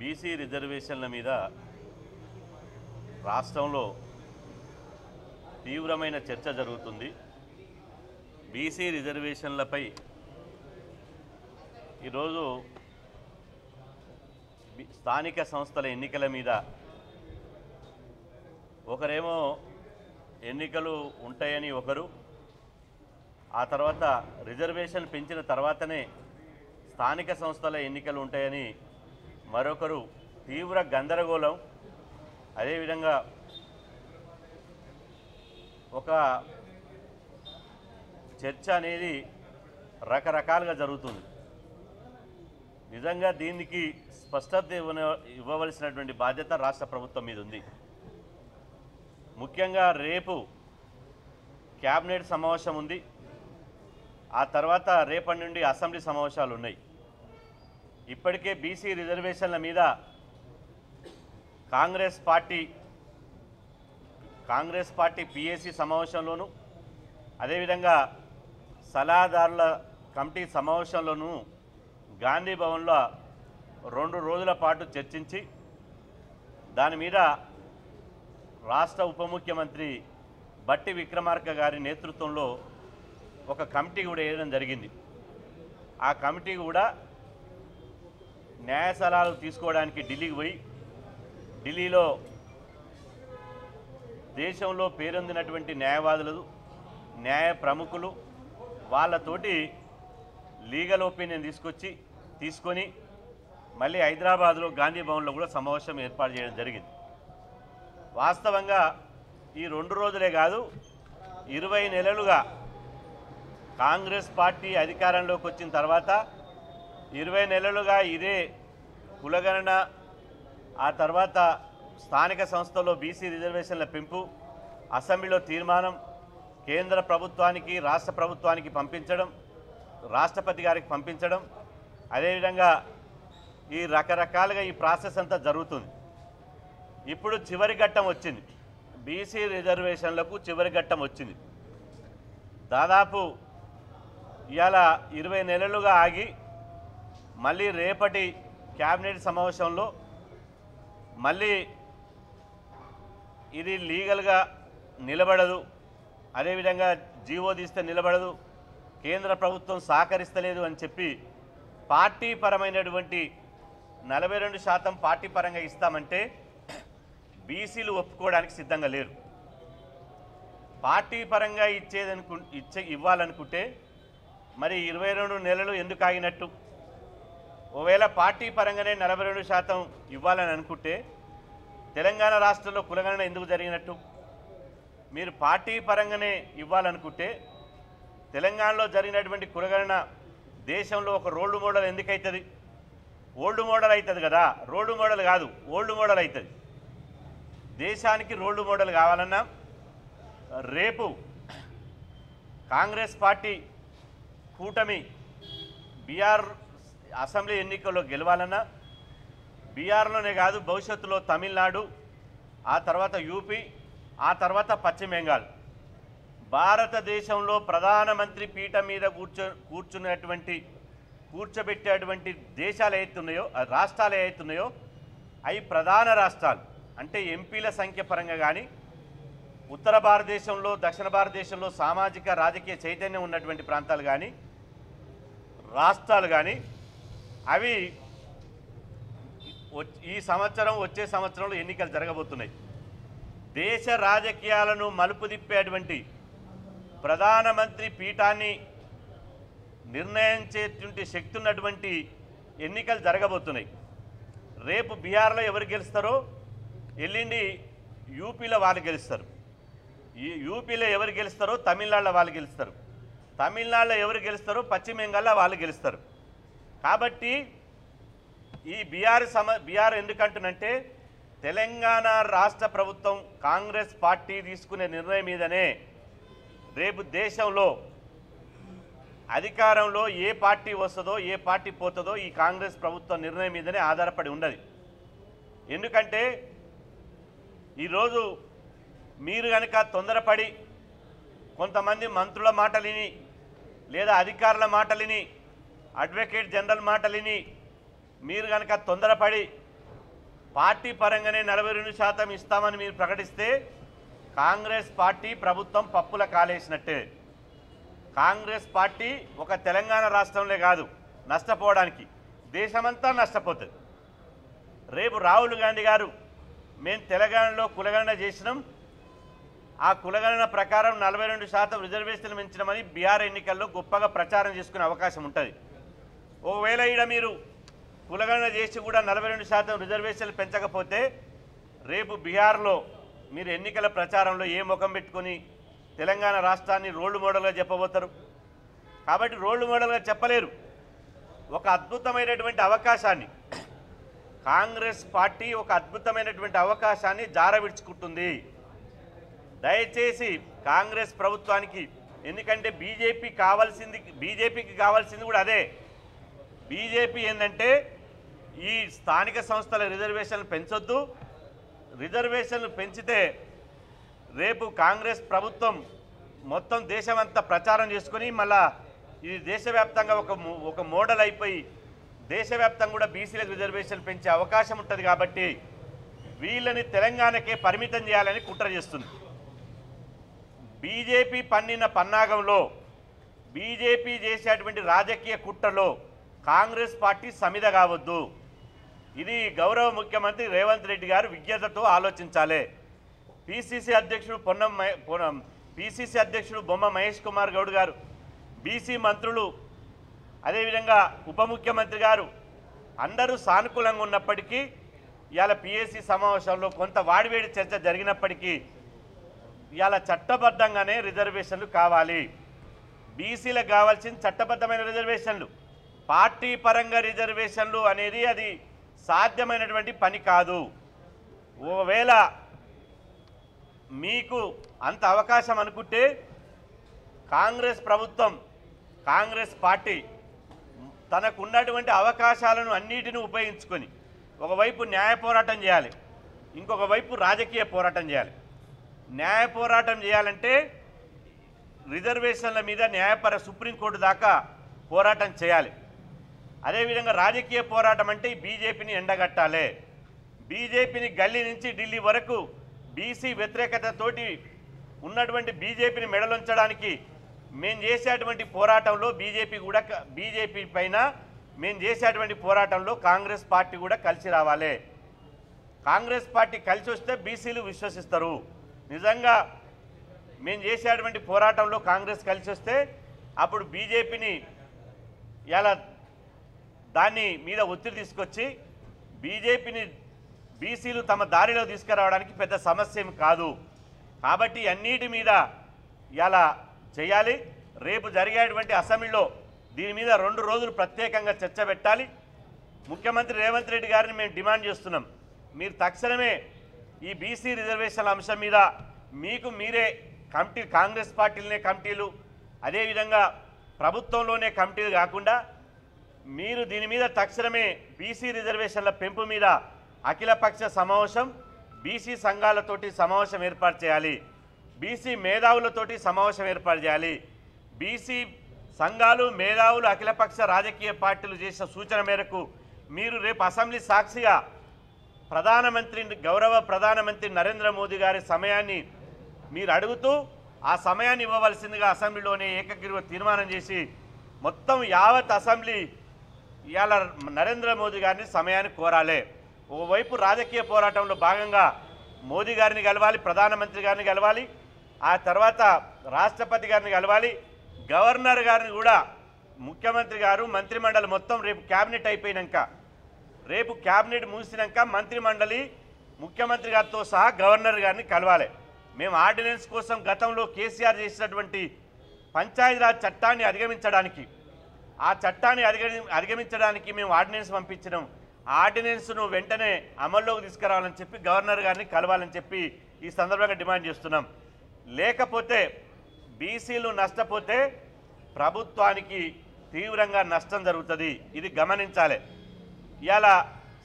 BC రిజర్వేషన్ల మీద రాష్ట్రంలో తీవ్రమైన చర్చ జరుగుతుంది. బీసీ రిజర్వేషన్లపై ఈరోజు స్థానిక సంస్థల ఎన్నికల మీద ఒకరేమో ఎన్నికలు ఉంటాయని ఒకరు ఆ తర్వాత రిజర్వేషన్ పెంచిన తర్వాతనే స్థానిక సంస్థల ఎన్నికలు ఉంటాయని మరొకరు తీవ్ర గందరగోళం. అదేవిధంగా ఒక చర్చ అనేది రకరకాలుగా జరుగుతుంది. నిజంగా దీనికి స్పష్టత ఇవ్వ ఇవ్వవలసినటువంటి బాధ్యత రాష్ట్ర ప్రభుత్వం మీద ఉంది. ముఖ్యంగా రేపు క్యాబినెట్ సమావేశం ఉంది. ఆ తర్వాత రేపటి నుండి అసెంబ్లీ సమావేశాలు ఉన్నాయి. ఇప్పటికే బీసీ రిజర్వేషన్ల మీద Congress party Congress party PAC సమావేశంలోను అదేవిధంగా సలహాదారుల కమిటీ సమావేశంలోనూ గాంధీ భవన్లో రెండు రోజుల పాటు చర్చించి దాని మీద రాష్ట్ర ఉప ముఖ్యమంత్రి బట్టి విక్రమార్క గారి నేతృత్వంలో ఒక కమిటీ కూడా వేయడం జరిగింది. ఆ కమిటీ కూడా న్యాయ సలహాలు తీసుకోవడానికి ఢిల్లీకి పోయి ఢిల్లీలో దేశంలో పేరొందినటువంటి న్యాయవాదులు న్యాయ ప్రముఖులు వాళ్ళతోటి లీగల్ ఒపీనియన్ తీసుకొచ్చి తీసుకొని మళ్ళీ హైదరాబాద్లో గాంధీ భవన్లో కూడా సమావేశం ఏర్పాటు చేయడం జరిగింది. వాస్తవంగా ఈ రెండు రోజులే కాదు ఇరవై నెలలుగా కాంగ్రెస్ పార్టీ అధికారంలోకి వచ్చిన తర్వాత ఇరవై నెలలుగా ఇదే కులగణన ఆ తర్వాత స్థానిక సంస్థల్లో బీసీ రిజర్వేషన్ల పెంపు అసెంబ్లీలో తీర్మానం కేంద్ర ప్రభుత్వానికి రాష్ట్ర ప్రభుత్వానికి పంపించడం రాష్ట్రపతి గారికి పంపించడం అదేవిధంగా ఈ రకరకాలుగా ఈ ప్రాసెస్ అంతా జరుగుతుంది. ఇప్పుడు చివరి ఘట్టం వచ్చింది. బీసీ రిజర్వేషన్లకు చివరి ఘట్టం వచ్చింది. దాదాపు ఇవాళ ఇరవై నెలలుగా ఆగి మళ్ళీ రేపటి క్యాబినెట్ సమావేశంలో మళ్ళీ ఇది లీగల్గా నిలబడదు. అదేవిధంగా జీవో తీస్తే నిలబడదు. కేంద్ర ప్రభుత్వం సహకరిస్తలేదు అని చెప్పి పార్టీ పరమైనటువంటి నలభై రెండు శాతం పార్టీ పరంగా ఇస్తామంటే బీసీలు ఒప్పుకోవడానికి సిద్ధంగా లేరు. పార్టీ పరంగా ఇచ్చేదనుకు ఇచ్చే ఇవ్వాలనుకుంటే మరి ఇరవై రెండు నెలలు ఎందుకు ఆగినట్టు? ఒకవేళ పార్టీ పరంగానే నలభై రెండు శాతం ఇవ్వాలని అనుకుంటే తెలంగాణ రాష్ట్రంలో కులగణన ఎందుకు జరిగినట్టు? మీరు పార్టీ పరంగానే ఇవ్వాలనుకుంటే తెలంగాణలో జరిగినటువంటి కులగణన దేశంలో ఒక రోల్డ్ మోడల్ ఎందుకు అవుతుంది ఓల్డ్ మోడల్ అవుతుంది కదా. రోల్డ్ మోడల్ కాదు ఓల్డ్ మోడల్ అవుతుంది దేశానికి రోల్డ్ మోడల్ కావాలన్నా రేపు కాంగ్రెస్ పార్టీ కూటమి బీఆర్ అసెంబ్లీ ఎన్నికల్లో గెలవాలన్నా బీఆర్లోనే కాదు భవిష్యత్తులో తమిళనాడు ఆ తర్వాత యూపీ ఆ తర్వాత పశ్చిమ బెంగాల్. భారతదేశంలో ప్రధానమంత్రి పీఠం మీద కూర్చో కూర్చున్నటువంటి కూర్చోబెట్టేటువంటి దేశాలు ఏవైతున్నాయో రాష్ట్రాలు ఏవైతున్నాయో అవి ప్రధాన రాష్ట్రాలు. అంటే ఎంపీల సంఖ్య పరంగా కానీ ఉత్తర భారతదేశంలో దక్షిణ భారతదేశంలో సామాజిక రాజకీయ చైతన్యం ఉన్నటువంటి ప్రాంతాలు కానీ రాష్ట్రాలు కానీ అవి ఈ సంవత్సరం వచ్చే సంవత్సరంలో ఎన్నికలు జరగబోతున్నాయి. దేశ రాజకీయాలను మలుపు తిప్పేటువంటి ప్రధానమంత్రి పీఠాన్ని నిర్ణయించేటువంటి శక్తి ఉన్నటువంటి ఎన్నికలు జరగబోతున్నాయి. రేపు బీహార్లో ఎవరు గెలుస్తారో ఎల్లుండి యూపీలో వాళ్ళు గెలుస్తారు. ఈ యూపీలో ఎవరు గెలుస్తారో తమిళనాడులో వాళ్ళు గెలుస్తారు. తమిళనాడులో ఎవరు గెలుస్తారో పశ్చిమ బెంగాల్లో వాళ్ళు గెలుస్తారు. కాబట్టి ఈ బీఆర్ సమ బీఆర్ ఎందుకంటున్నంటే తెలంగాణ రాష్ట్ర ప్రభుత్వం కాంగ్రెస్ పార్టీ తీసుకునే నిర్ణయం మీదనే రేపు దేశంలో అధికారంలో ఏ పార్టీ వస్తుందో ఏ పార్టీ పోతుందో ఈ కాంగ్రెస్ ప్రభుత్వం నిర్ణయం మీదనే ఆధారపడి ఉండదు ఎందుకంటే ఈరోజు మీరు కనుక తొందరపడి కొంతమంది మంత్రుల మాటలిని లేదా అధికారుల మాటలిని అడ్వకేట్ జనరల్ మాటలిని మీరు కనుక తొందరపడి పార్టీ పరంగానే నలభై రెండు శాతం ఇస్తామని మీరు ప్రకటిస్తే కాంగ్రెస్ పార్టీ ప్రభుత్వం పప్పుల కాలేసినట్టే. కాంగ్రెస్ పార్టీ ఒక తెలంగాణ రాష్ట్రంలో కాదు నష్టపోవడానికి. దేశమంతా నష్టపోతుంది. రేపు రాహుల్ గాంధీ గారు మేము తెలంగాణలో కులగణన చేసినాం. ఆ కులగణన ప్రకారం నలభై రెండు శాతం రిజర్వేషన్లు పెంచినామని బీహార్ ఎన్నికల్లో గొప్పగా ప్రచారం చేసుకునే అవకాశం ఉంటుంది. ఒకవేళ ఈడ మీరు కులగణన చేసి కూడా నలభై రెండు శాతం రిజర్వేషన్లు పెంచకపోతే రేపు బీహార్లో మీరు ఎన్నికల ప్రచారంలో ఏ ముఖం పెట్టుకొని తెలంగాణ రాష్ట్రాన్ని రోల్డ్ మోడల్గా చెప్పబోతారు? కాబట్టి రోల్డ్ మోడల్గా చెప్పలేరు. ఒక అద్భుతమైనటువంటి అవకాశాన్ని కాంగ్రెస్ పార్టీ ఒక అద్భుతమైనటువంటి అవకాశాన్ని జారవిడ్చుకుంటుంది. దయచేసి కాంగ్రెస్ ప్రభుత్వానికి ఎందుకంటే బీజేపీ కావాల్సింది బీజేపీకి కావాల్సింది కూడా అదే. బీజేపీ ఏంటంటే ఈ స్థానిక సంస్థల రిజర్వేషన్లు పెంచొద్దు. రిజర్వేషన్లు పెంచితే రేపు కాంగ్రెస్ ప్రభుత్వం మొత్తం దేశమంతా ప్రచారం చేసుకుని మళ్ళా ఇది దేశవ్యాప్తంగా ఒక ఒక మోడల్ అయిపోయి దేశవ్యాప్తంగా కూడా బీసీలకు రిజర్వేషన్ పెంచే అవకాశం ఉంటుంది కాబట్టి వీళ్ళని తెలంగాణకే పరిమితం చేయాలని కుట్ర చేస్తుంది. బీజేపీ పన్నిన పన్నాగంలో బీజేపీ చేసేటువంటి రాజకీయ కుట్రలో కాంగ్రెస్ పార్టీ సమిద కావద్దు. ఇది గౌరవ ముఖ్యమంత్రి రేవంత్ రెడ్డి గారు విజ్ఞతతో ఆలోచించాలి. పిసిసి అధ్యక్షుడు పొన్నం మహే- పొన్నం పిసిసి అధ్యక్షుడు బొమ్మ మహేష్ కుమార్ గౌడ్ గారు బీసీ మంత్రులు అదేవిధంగా ఉప ముఖ్యమంత్రి గారు అందరూ సానుకూలంగా ఉన్నప్పటికీ ఇవాళ పిఎస్సి సమావేశంలో కొంత వాడివేడి చర్చ జరిగినప్పటికీ ఇవాళ చట్టబద్ధంగానే రిజర్వేషన్లు కావాలి. బీసీలకు కావాల్సిన చట్టబద్ధమైన రిజర్వేషన్లు. పార్టీ పరంగా రిజర్వేషన్లు అనేది అది సాధ్యమైనటువంటి పని కాదు. ఒకవేళ మీకు అంత అవకాశం అనుకుంటే కాంగ్రెస్ ప్రభుత్వం కాంగ్రెస్ పార్టీ తనకున్నటువంటి అవకాశాలను అన్నిటిని ఉపయోగించుకొని ఒకవైపు న్యాయ పోరాటం చేయాలి ఇంకొక వైపు రాజకీయ పోరాటం చేయాలి. న్యాయ పోరాటం చేయాలంటే రిజర్వేషన్ల మీద న్యాయపర సుప్రీంకోర్టు దాకా పోరాటం చేయాలి. అదేవిధంగా రాజకీయ పోరాటం అంటే బీజేపీని ఎండగట్టాలి. బీజేపీని గల్లీ నుంచి ఢిల్లీ వరకు బీసీ వ్యతిరేకతతోటి ఉన్నటువంటి బీజేపీని మెడలుంచడానికి మేము చేసేటువంటి పోరాటంలో బీజేపీ కూడా బీజేపీ పైన మేము చేసేటువంటి పోరాటంలో కాంగ్రెస్ పార్టీ కూడా కలిసి రావాలి. కాంగ్రెస్ పార్టీ కలిసి వస్తే బీసీలు విశ్వసిస్తారు. నిజంగా మేము చేసేటువంటి పోరాటంలో కాంగ్రెస్ కలిసి వస్తే అప్పుడు బీజేపీని ఇలా దాన్ని మీద ఒత్తిడి తీసుకొచ్చి బీజేపీని బీసీలు తమ దారిలో తీసుకురావడానికి పెద్ద సమస్య కాదు. కాబట్టి అన్నిటి మీద ఇలా చేయాలి. రేపు జరిగేటువంటి అసెంబ్లీలో దీని మీద రెండు రోజులు ప్రత్యేకంగా చర్చ పెట్టాలి. ముఖ్యమంత్రి రేవంత్ రెడ్డి గారిని మేము డిమాండ్ చేస్తున్నాం. మీరు తక్షణమే ఈ బీసీ రిజర్వేషన్ల అంశం మీద మీకు మీరే కమిటీ కాంగ్రెస్ పార్టీలనే కమిటీలు అదేవిధంగా ప్రభుత్వంలోనే కమిటీలు కాకుండా మీరు దీని మీద తక్షణమే బీసీ రిజర్వేషన్ల పెంపు మీద అఖిలపక్ష సమావేశం బీసీ సంఘాలతోటి సమావేశం ఏర్పాటు చేయాలి. బీసీ మేధావులతోటి సమావేశం ఏర్పాటు చేయాలి. బీసీ సంఘాలు మేధావులు అఖిలపక్ష రాజకీయ పార్టీలు చేసిన సూచన మేరకు మీరు రేపు అసెంబ్లీ సాక్షిగా ప్రధానమంత్రి గౌరవ ప్రధానమంత్రి నరేంద్ర మోదీ గారి సమయాన్ని మీరు అడుగుతూ ఆ సమయాన్ని ఇవ్వవలసిందిగా అసెంబ్లీలోనే ఏకగ్రీవ తీర్మానం చేసి మొత్తం యావత్ అసెంబ్లీ ఇవాళ నరేంద్ర మోదీ గారిని సమయాన్ని కోరాలి. ఓవైపు రాజకీయ పోరాటంలో భాగంగా మోదీ గారిని కలవాలి ప్రధానమంత్రి గారిని కలవాలి ఆ తర్వాత రాష్ట్రపతి గారిని కలవాలి గవర్నర్ గారిని కూడా ముఖ్యమంత్రి గారు మంత్రిమండలి మొత్తం రేపు క్యాబినెట్ అయిపోయినాక రేపు క్యాబినెట్ ముగిసినాక మంత్రిమండలి ముఖ్యమంత్రి గారితో సహా గవర్నర్ గారిని కలవాలి. మేము ఆర్డినెన్స్ కోసం గతంలో కేసీఆర్ చేసినటువంటి పంచాయతీరాజ్ చట్టాన్ని అధిగమించడానికి ఆ చట్టాన్ని అధిగమి అధిగమించడానికి మేము ఆర్డినెన్స్ పంపించినాం ఆర్డినెన్స్ను వెంటనే అమల్లోకి తీసుకురావాలని చెప్పి గవర్నర్ గారిని కలవాలని చెప్పి ఈ సందర్భంగా డిమాండ్ చేస్తున్నాం. లేకపోతే బీసీలు నష్టపోతే ప్రభుత్వానికి తీవ్రంగా నష్టం జరుగుతుంది. ఇది గమనించాలి. ఇలా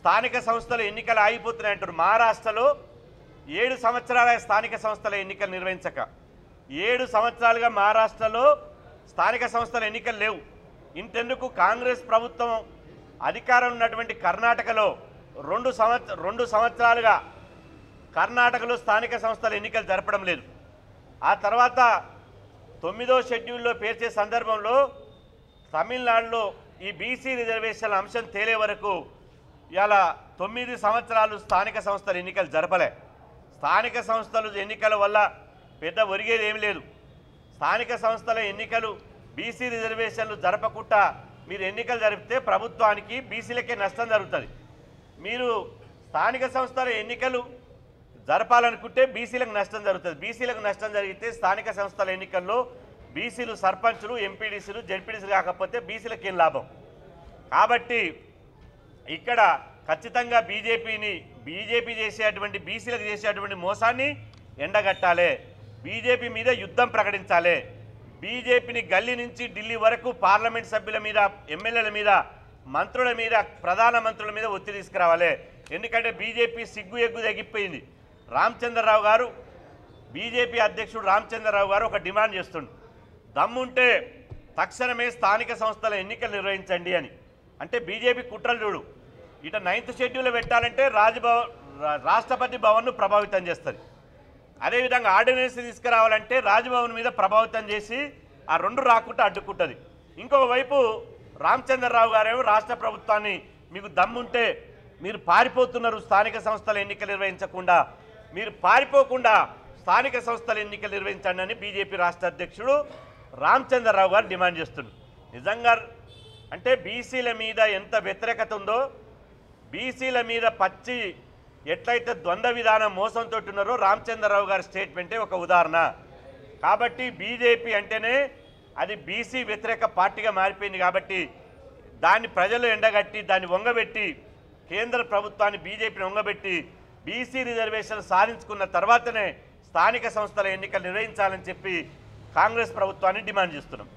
స్థానిక సంస్థల ఎన్నికలు ఆగిపోతున్నాయి అంటారు మహారాష్ట్రలో ఏడు సంవత్సరాల స్థానిక సంస్థల ఎన్నికలు నిర్వహించక. ఏడు సంవత్సరాలుగా మహారాష్ట్రలో స్థానిక సంస్థల ఎన్నికలు లేవు. ఇంతెందుకు కాంగ్రెస్ ప్రభుత్వం అధికారం ఉన్నటువంటి కర్ణాటకలో రెండు సంవత్సర రెండు సంవత్సరాలుగా కర్ణాటకలో స్థానిక సంస్థల ఎన్నికలు జరపడం లేదు. ఆ తర్వాత తొమ్మిదో షెడ్యూల్లో పేర్చే సందర్భంలో తమిళనాడులో ఈ బీసీ రిజర్వేషన్ల అంశం తేలే వరకు ఇలా తొమ్మిది సంవత్సరాలు స్థానిక సంస్థల ఎన్నికలు జరపలే. స్థానిక సంస్థలు ఎన్నికల వల్ల పెద్ద ఒరిగేది ఏమి లేదు. స్థానిక సంస్థల ఎన్నికలు బీసీ రిజర్వేషన్లు జరపకుండా మీరు ఎన్నికలు జరిపితే ప్రభుత్వానికి బీసీలకే నష్టం జరుగుతుంది. మీరు స్థానిక సంస్థల ఎన్నికలు జరపాలనుకుంటే బీసీలకు నష్టం జరుగుతుంది. బీసీలకు నష్టం జరిగితే స్థానిక సంస్థల ఎన్నికల్లో బీసీలు సర్పంచులు ఎంపీడీసీలు జెడ్పీడీసీలు కాకపోతే బీసీలకు ఏం లాభం? కాబట్టి ఇక్కడ ఖచ్చితంగా బీజేపీని బీజేపీ చేసేటువంటి బీసీలకు చేసేటువంటి మోసాన్ని ఎండగట్టాలి. బీజేపీ మీద యుద్ధం ప్రకటించాలి. బీజేపీని గల్లీ నుంచి ఢిల్లీ వరకు పార్లమెంట్ సభ్యుల మీద ఎమ్మెల్యేల మీద మంత్రుల మీద ప్రధాన మంత్రుల మీద ఒత్తిడి తీసుకురావాలి. ఎందుకంటే బీజేపీ సిగ్గు ఎగ్గు తగ్గిపోయింది రామచంద్రరావు గారు బీజేపీ అధ్యక్షుడు రామచంద్రరావు గారు ఒక డిమాండ్ చేస్తుండు. దమ్ముంటే తక్షణమే స్థానిక సంస్థల ఎన్నికలు నిర్వహించండి అని. అంటే బీజేపీ కుట్రలు చూడు. ఇట నైన్త్ షెడ్యూల్ పెట్టాలంటే రాజభవన్ రాష్ట్రపతి భవన్ను ప్రభావితం చేస్తుంది. అదేవిధంగా ఆర్డినెన్స్ తీసుకురావాలంటే రాజ్భవన్ మీద ప్రభావితం చేసి ఆ రెండు రాకుండా అడ్డుకుంటుంది. ఇంకోవైపు రామచంద్రరావు గారేమో రాష్ట్ర ప్రభుత్వాన్ని మీకు దమ్ముంటే మీరు పారిపోతున్నారు స్థానిక సంస్థల ఎన్నికలు నిర్వహించకుండా. మీరు పారిపోకుండా స్థానిక సంస్థల ఎన్నికలు నిర్వహించండి అని బీజేపీ రాష్ట్ర అధ్యక్షుడు రామచంద్రరావు గారు డిమాండ్ చేస్తున్నారు. నిజంగా అంటే బీసీల మీద ఎంత వ్యతిరేకత ఉందో బీసీల మీద పచ్చి ఎట్లయితే ద్వంద్వ విధానం మోసంతో ఉన్నారో రామచంద్రరావు గారి స్టేట్మెంటే ఒక ఉదాహరణ. కాబట్టి బీజేపీ అంటేనే అది బీసీ వ్యతిరేక పార్టీగా మారిపోయింది కాబట్టి దాన్ని ప్రజలు ఎండగట్టి దాన్ని వంగబెట్టి కేంద్ర ప్రభుత్వాన్ని బీజేపీని వంగబెట్టి బీసీ రిజర్వేషన్ సాధించుకున్న తర్వాతనే స్థానిక సంస్థల ఎన్నికలు నిర్వహించాలని చెప్పి కాంగ్రెస్ ప్రభుత్వాన్ని డిమాండ్ చేస్తున్నాం.